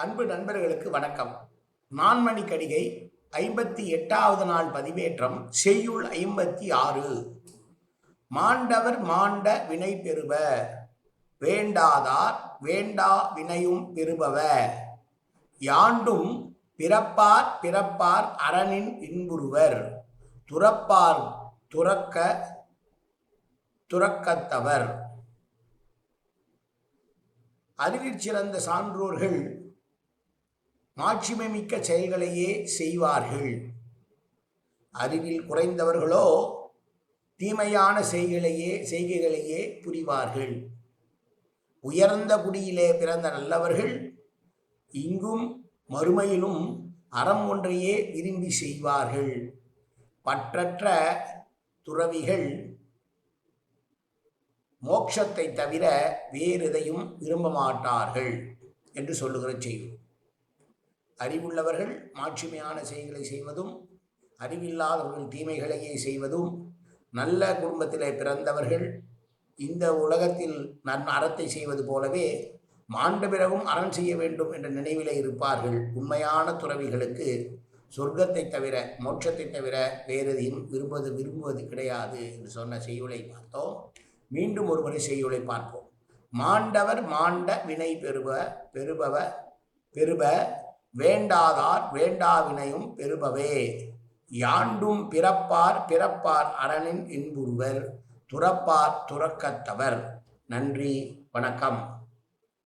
அன்பு நண்பர்களுக்கு வணக்கம். நான்மணி கடிகை ஐம்பத்தி எட்டாவது நாள் பதிவேற்றம் செய்யுள் ஐம்பத்தி ஆறு. மாண்டவர் மாண்ட வினை பெறுவ வேண்டாதார் வேண்டா வினையும் பெறுபவ யாண்டும் பிறப்பார் பிறப்பார் அரணின் இன்புறுவர். துறப்பார் துறக்க துறக்கத்தவர். அறிவிற் சிறந்த சான்றோர்கள் மாட்சிமை மிக்க செயல்களையே செய்வார்கள். அறிவில் குறைந்தவர்களோ தீமையான செய்களையே செய்கைகளையே புரிவார்கள். உயர்ந்த குடியிலே பிறந்த நல்லவர்கள் இங்கும் மறுமையிலும் அறம் ஒன்றையே விரும்பி செய்வார்கள். பற்றற்ற துறவிகள் மோட்சத்தை தவிர வேறு எதையும் விரும்ப மாட்டார்கள் என்று சொல்லுகிற செய்வோம் அறிவுள்ளவர்கள் மாட்சிமையான செயல்களை செய்வதும் அறிவில்லாதவர்கள் தீமைகளையே செய்வதும் நல்ல குடும்பத்திலே பிறந்தவர்கள் இந்த உலகத்தில் நன் அறத்தை செய்வது போலவே மாண்ட பிறகும் அறம் செய்ய வேண்டும் என்ற நினைவிலே இருப்பார்கள். உண்மையான துறவிகளுக்கு சொர்க்கத்தை தவிர மோட்சத்தை தவிர வேறதையும் விரும்புவது விரும்புவது கிடையாது என்று சொன்ன செய்யுளை பார்த்தோம். மீண்டும் ஒருமுறை செய்யுளை பார்ப்போம். மாண்டவர் மாண்ட வினை பெறுப பெறுபவ பெறுப வேண்டாதார் வேண்டாவினையும் பெறுபவே. யாண்டும் பிறப்பார் பிறப்பார் அரணின் இன்புறுவர் துறப்பார் துறக்கத்தவர். நன்றி வணக்கம்.